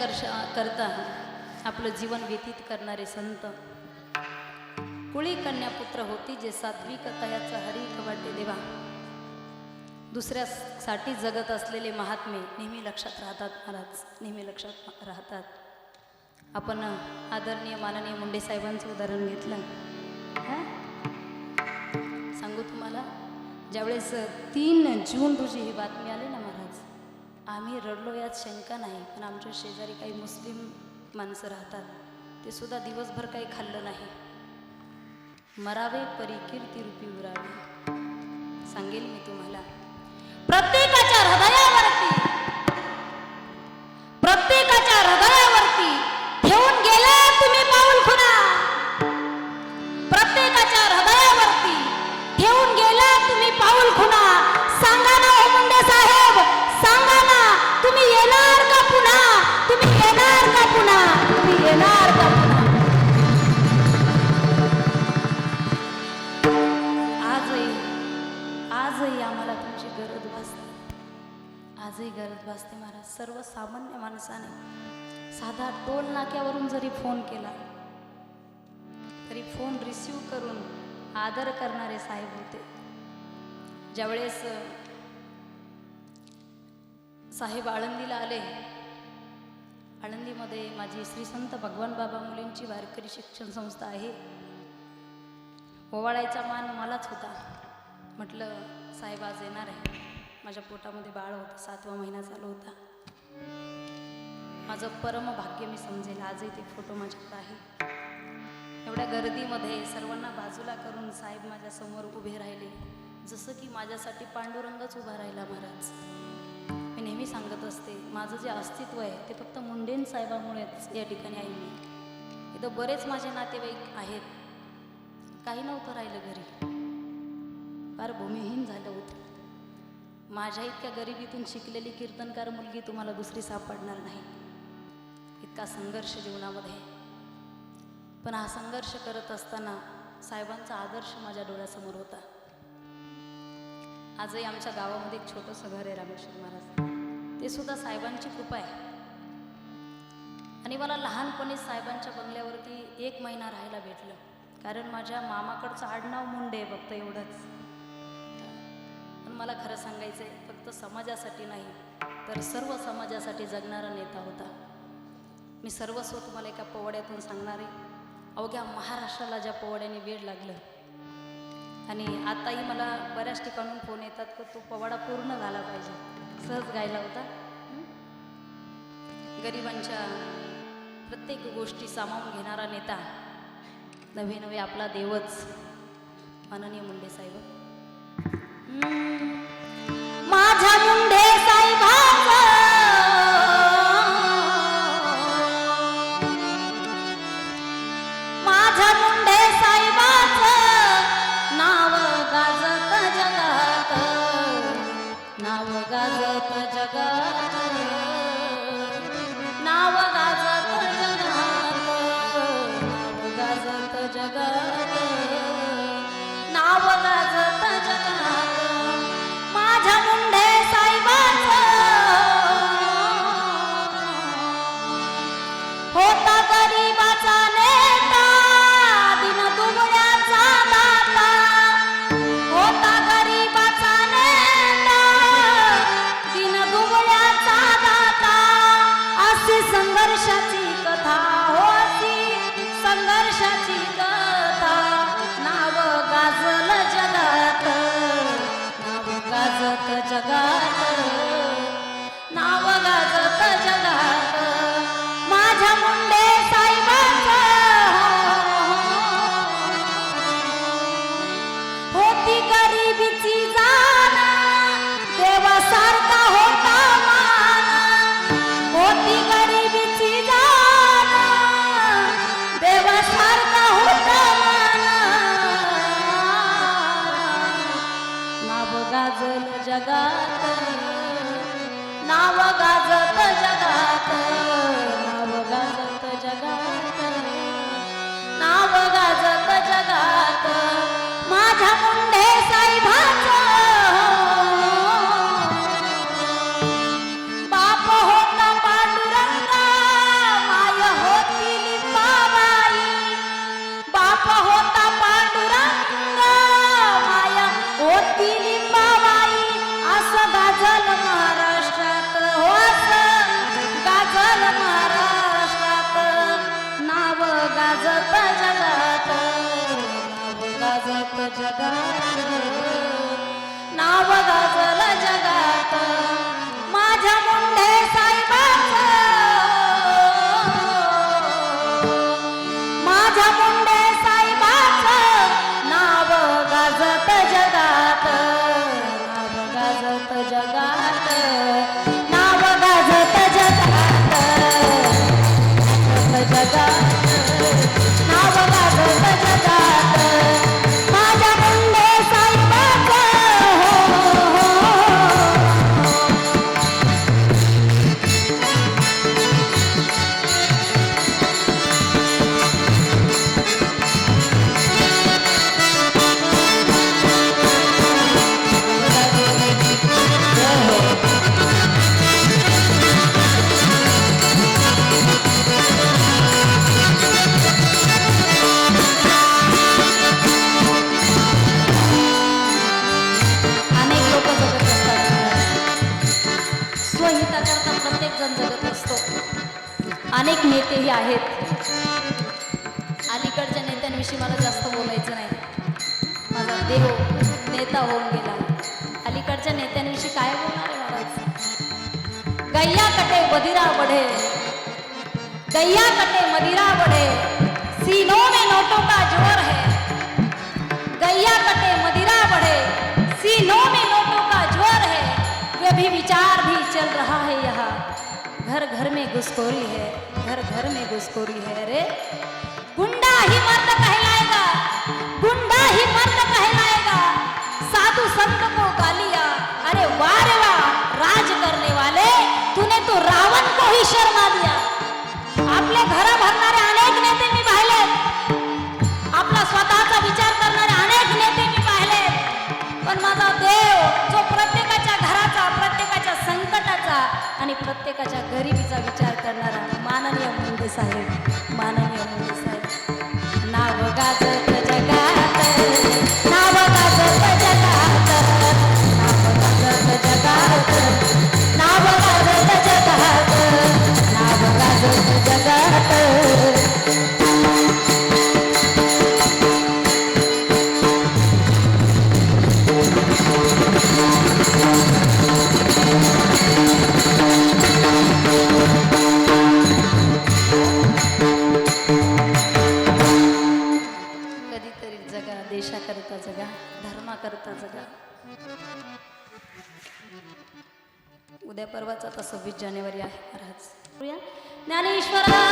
कर्ष करता आपलं जीवन व्यतीत करणारे संत. कुळी कन्यापुत्र होती जे सात्विक तयाचा हरी वाटे देवा. दुसऱ्यासाठी जगत असलेले महात्मे नेहमी लक्षात राहतात महाराज नेहमी लक्षात राहतात. आपण आदरणीय माननीय मुंडे साहेबांचं उदाहरण घेतलं. हां? सांगू तुम्हाला? ज्यावेळेस तीन जून रोजी ही बातमी आली आम्ही रडलो यात शंका नाही पण आमच्या शेजारी काही मुस्लिम माणसं राहतात. ते सुद्धा दिवसभर काही खाल्लं नाही. मरावे परी कीर्ती रूपी उरावे. सांगेल मी तुम्हाला. प्रत्येकाच्या सर्वसामान्य माणसाने साधा टोल नाक्यावरून जरी फोन केला तरी फोन रिसीव करून आदर करणारे साहेब होते. ज्यावेळेस साहेब आळंदीला आले आळंदीमध्ये माझी श्री संत भगवान बाबा मुलींची वारकरी शिक्षण संस्था आहे. ओवाळायचा मान मलाच होता. म्हटलं साहेब आज येणार आहे. माझ्या पोटामध्ये बाळ होतं सातवा महिना चालू होता. माझं परम भाग्य मी समजेल. आजही ते फोटो माझ्याकडे आहे. एवढ्या गर्दीमध्ये सर्वांना बाजूला करून साहेब माझ्यासमोर उभे राहिले. जसं की माझ्यासाठी पांडुरंगच उभा राहिला महाराज. मी नेहमी सांगत असते माझं जे अस्तित्व आहे ते फक्त मुंडेन साहेबामुळेच या ठिकाणी आहे मी. इथं बरेच माझे नातेवाईक आहेत. काही नव्हतं राहिलं घरी. फार भूमिहीन झालं होतं. माझ्या इतक्या गरिबीतून शिकलेली कीर्तनकार मुलगी तुम्हाला दुसरी सापडणार नाही. इतका संघर्ष जीवनामध्ये. पण हा संघर्ष करत असताना साहेबांचा आदर्श माझ्या डोळ्यासमोर होता. आजही आमच्या गावामध्ये एक छोटंसं घर आहे रामेश्वर महाराज. ते सुद्धा साहेबांची कृपा आहे. आणि मला लहानपणी साहेबांच्या बंगल्यावरती एक महिना राहायला भेटलं. कारण माझ्या मामाकडचं आडनाव मुंडे आहे फक्त एवढंच. पण मला खरं सांगायचं आहे फक्त समाजासाठी नाही तर सर्व समाजासाठी जगणारा नेता होता. मी सर्वस्व तुम्हाला एका पोवाड्यातून सांगणार. आहे अवघ्या महाराष्ट्राला ज्या पोवाड्याने वेळ लागलं. आणि आताही मला बऱ्याच ठिकाणून फोन येतात की तो पोवाडा पूर्ण झाला पाहिजे. सहज गायला होता. गरिबांच्या प्रत्येक गोष्टी सामावून घेणारा नेता. नवे नवे आपला देवच. माननीय मुंडे साहेब. माझ्या नाव गाजत जगात. नाव गाजत जगात. माझ्या जगात नाव गाजला जगात. अलीकडच्या नेत्यांविषयी मला जास्त बोलायचं नाही. माझा देव नेता होऊन गेला. अलीकडच्या नेत्यांविषयी काय बोलणार आहे महाराज? गैया कटे बदिरा बढे. गैया कटे मदिरा बढे. सीनों में नोटों का जोर है. गैया कटे मदिरा बढ़े. सीनों में नोटों का जोर है. ये भी विचार भी चल रहा है घर घर में घुसखोरी है घर घर में घुसखोरी है। अरे गुंडा ही मर्द कहलाएगा गुंडा ही मर्द कहलाएगा। साधु संत को गालिया अरे वाह रे वाह राज करने वाले तूने तो रावण को ही शर्मा दिया। आपले घर भरना माननीय मुंडे जानेवारी आहे. महाराज. ज्ञानेश्वरा!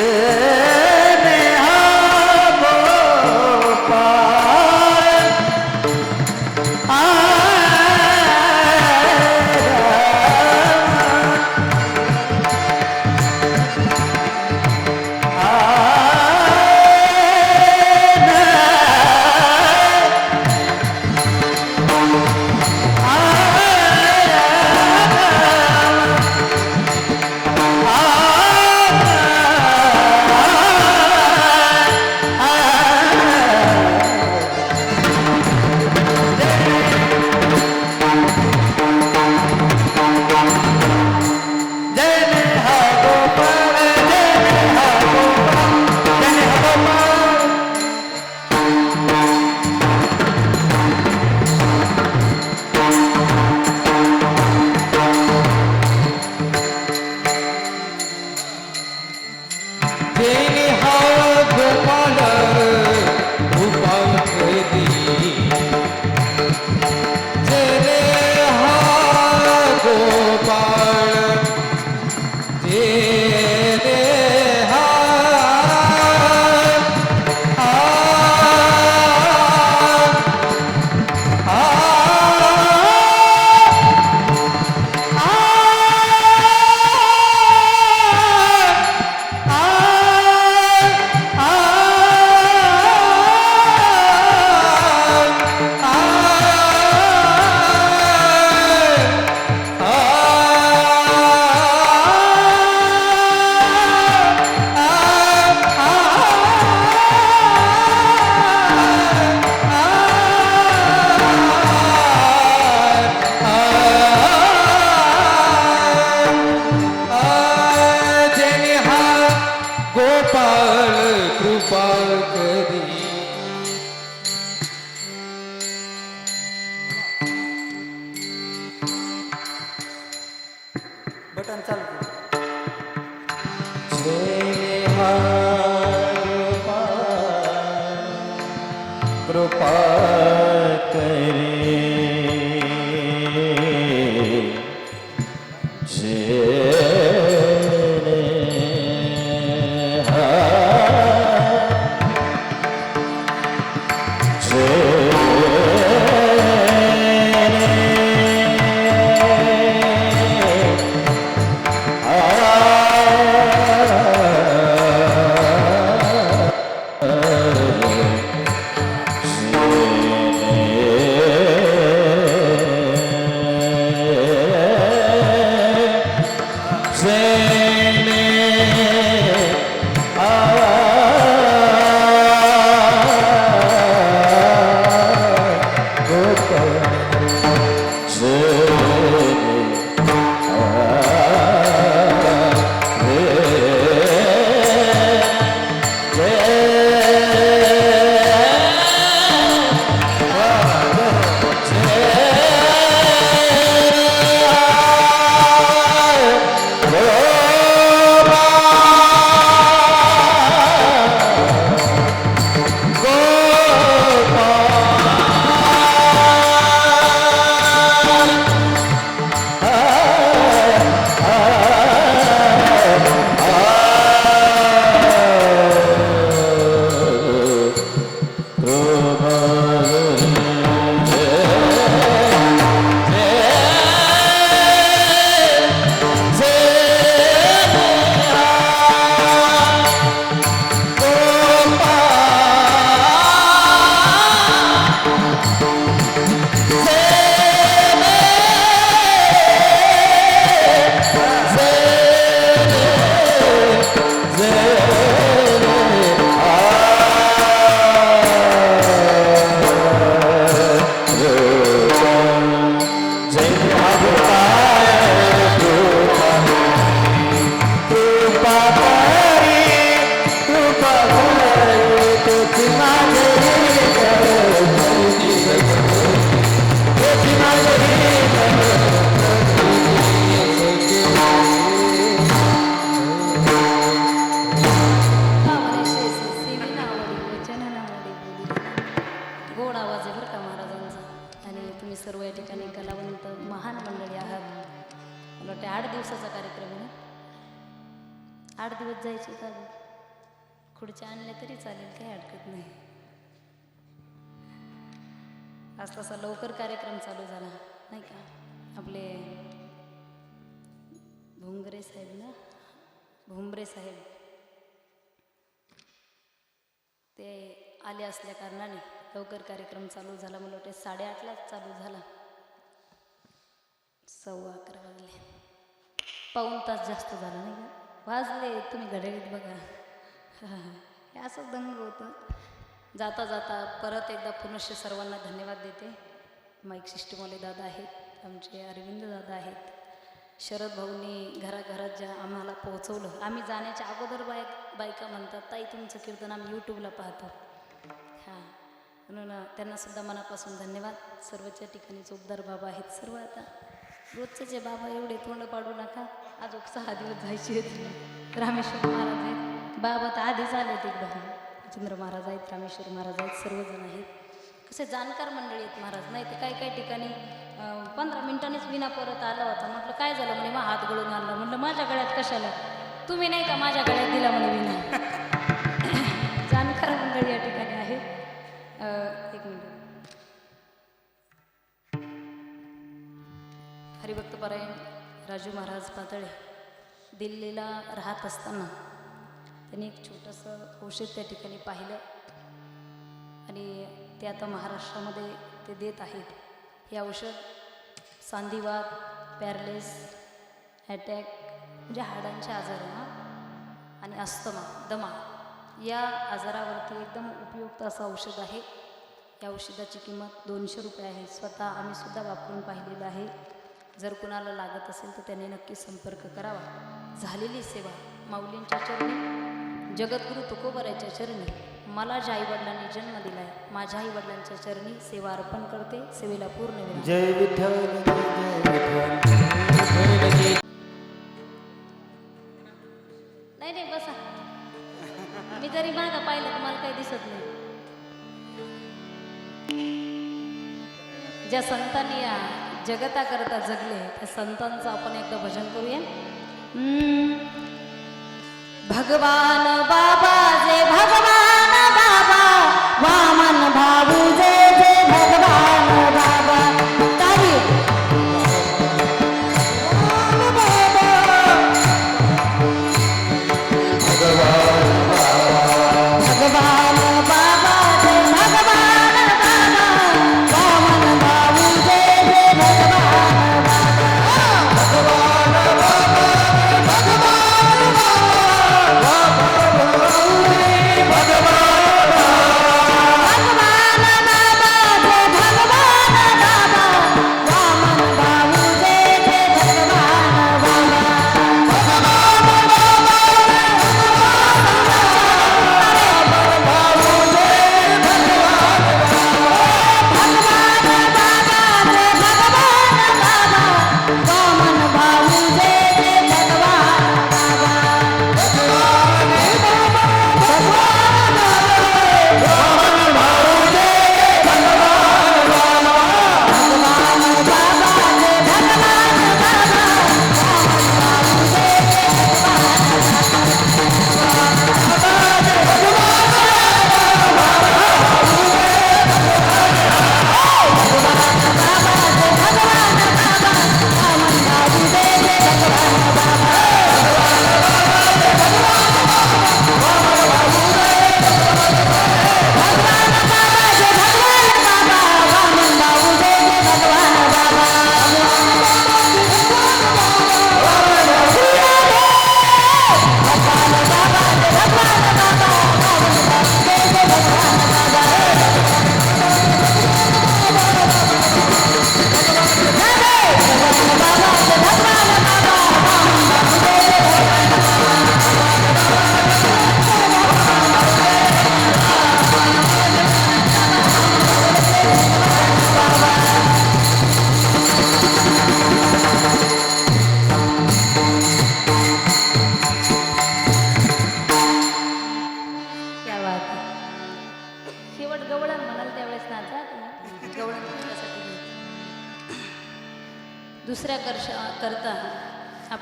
yeah. करी तुम्ही सर्व या ठिकाणी कलावंत महान मंडळी आहात. मला वाटते आठ दिवसाचा कार्यक्रम आहे आठ दिवस जायचे का? खुर्च्या आणल्या तरी चालेल काही हरकत नाही. आज तसा लवकर कार्यक्रम चालू झाला नाही का? आपले भुंगरे साहेब ना? भुमरे साहेब. ते आले असल्या कारणाने लवकर कार्यक्रम चालू झाला मला वाटते साडेआठलाच चालू झाला. सव्वा अकरा वाजले. पाऊण तास जास्त झाला नाही का? वाजले तुम्ही घड्याळीत बघा. हे असं दंग होतं. जाता जाता परत एकदा पुनश्च सर्वांना धन्यवाद देते. माईक सिस्टमवाले दादा आहेत आमचे अरविंद दादा आहेत. शरद भाऊंनी घराघरात ज्या आम्हाला पोहोचवलं आम्ही जाण्याच्या अगोदर बायक बायका म्हणतात ताई तुमचं कीर्तन आम्ही यूट्यूबला पाहतो. हां. म्हणून त्यांनासुद्धा मनापासून धन्यवाद. सर्वच्या ठिकाणी जोबदार बाबा आहेत सर्व आता. रोजचे जे बाबा एवढे तोंड पाडू नका. आज सहा दिवस जायचे आहेत. रामेश्वर महाराज आहेत. बाबा तर आधीच आहेत एकदा. चंद्र महाराज आहेत रामेश्वर महाराज आहेत सर्वजण आहेत. कसे जाणकार मंडळी आहेत महाराज. नाही तर काही काही ठिकाणी पंधरा मिनिटांनीच विना परत आला होता. म्हटलं काय झालं म्हणे? मग हात गळून आणला. म्हटलं माझ्या गळ्यात कशाला? तुम्ही नाही का माझ्या गळ्यात दिला म्हणे विना एक मिनिट. हरिभक्तपरायण राजू महाराज पातळे दिल्लीला राहत असताना त्यांनी एक छोटंसं औषध त्या ठिकाणी पाहिलं आणि ते आता महाराष्ट्रामध्ये ते देत आहेत. हे औषध सांधिवात पॅरलेस अटॅक म्हणजे हाडांचे आजार आहे ना आणि अस्तमा दमा या आजारावरती एकदम उपयुक्त असं औषध आहे. या औषधाची किंमत दोनशे रुपये आहे. स्वतः आम्ही सुद्धा वापरून पाहिलेलं आहे. जर कुणाला लागत असेल तर त्याने नक्की संपर्क करावा. झालेली सेवा माऊलींच्या चरणी जगद्गुरू तुकोबराच्या चरणी मला ज्या आईवडिलांनी जन्म दिला आहे माझ्या आईवडिलांच्या चरणी सेवा अर्पण करते. सेवेला पूर्ण जय विठ्ठल. तरी बघा पाहिलं तुम्हाला काही दिसत नाही. ज्या संतांनी या जगता करता जगले त्या संतांचं आपण एकदा भजन करूया. भगवान बाबा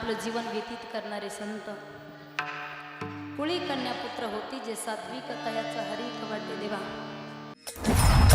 आपलं जीवन व्यतीत करणारे संत. कुळी कन्यापुत्र होती जे सात्विक तयाचं हरी वाटे देवा.